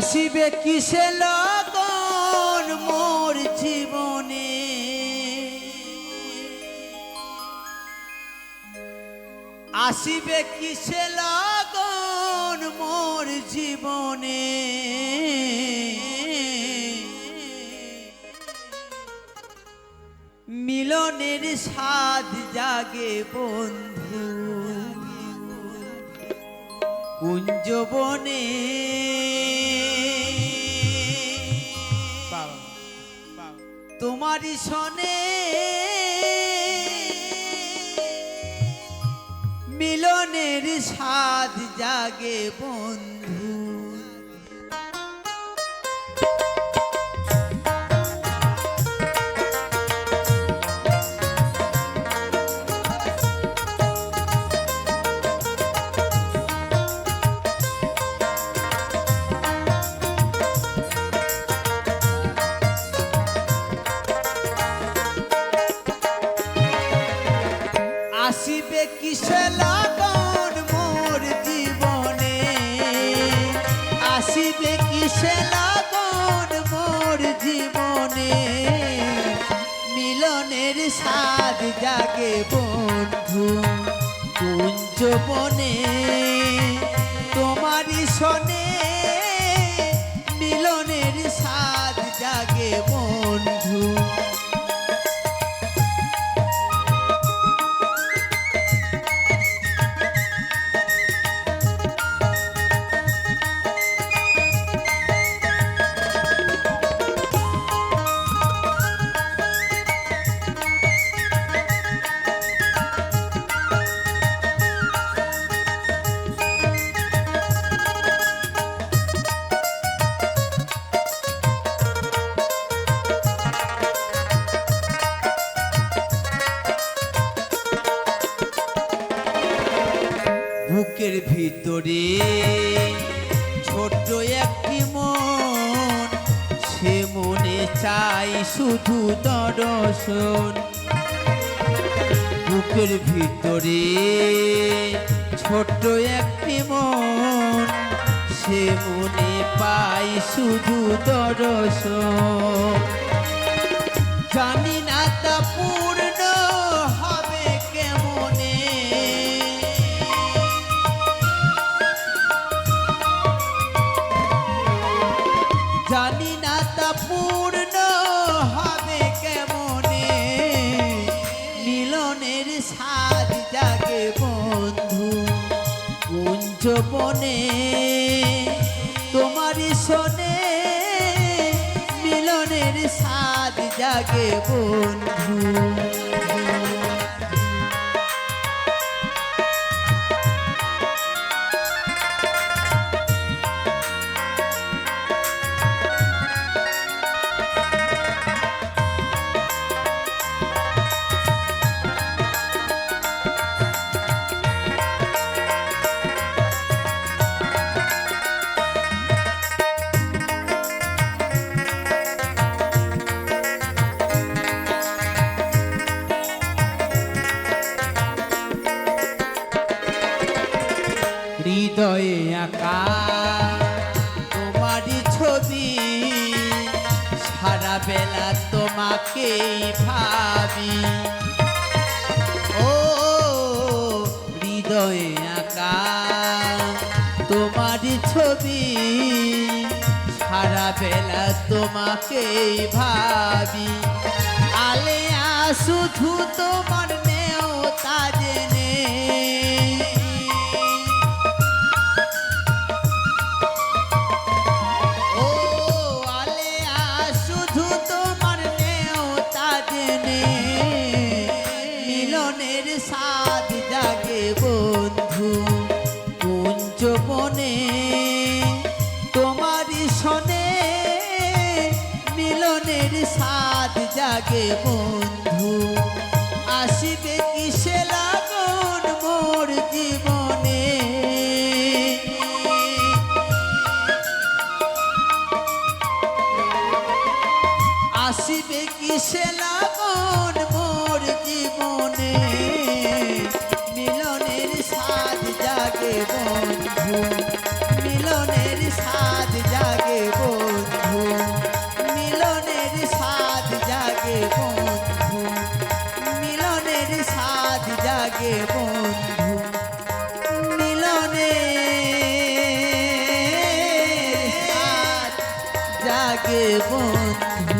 আসিবে কিসে লগন মোর জীবনে? আসিবে কিসে লগন মোর জীবনে? মিলনের স্বাদ জাগে বন্ধু কুঞ্জবনে তোমারই সনে মিলনের সাধ জাগে বন্ধু। মিলনের স্বাদ জাগে বন্ধু কুঞ্জ বনে তোমারই সনে বুকের ভিতরে ছোট্ট একটি মন, সে মনে চাই শুধু দর্শন। বুকের ভিতরে ছোট্ট একটি মন, সে মনে পাই শুধু দর্শন। জানি না কুঞ্জ তোমার শোনে মিলনের সাদ জাগে বন্ধু। হৃদয়ে আঁকা তোমারই ছবি। সারা বেলা ভাবি। ও, হৃদয়ে আঁকা তোমারই ছবি। সারা বেলা তোমাকেই ভাবি। আলেয়া, শুধু তোমার মিলনের স্বাদ জাগে বন্ধু, কুঞ্জ বনে। তোমারই শনে মিলনের স্বাদ জাগে বন্ধু, আসিবে কিসে লাগন মোর জীবনে? আসিবে কিসে লাগন বন্ধু মিলনের সাজ জাগে বন্ধু। মিলনের সাজ জাগে বন্ধু। মিলনের সাজ জাগে বন্ধু। মিলনে সাজ জাগে বন্ধু।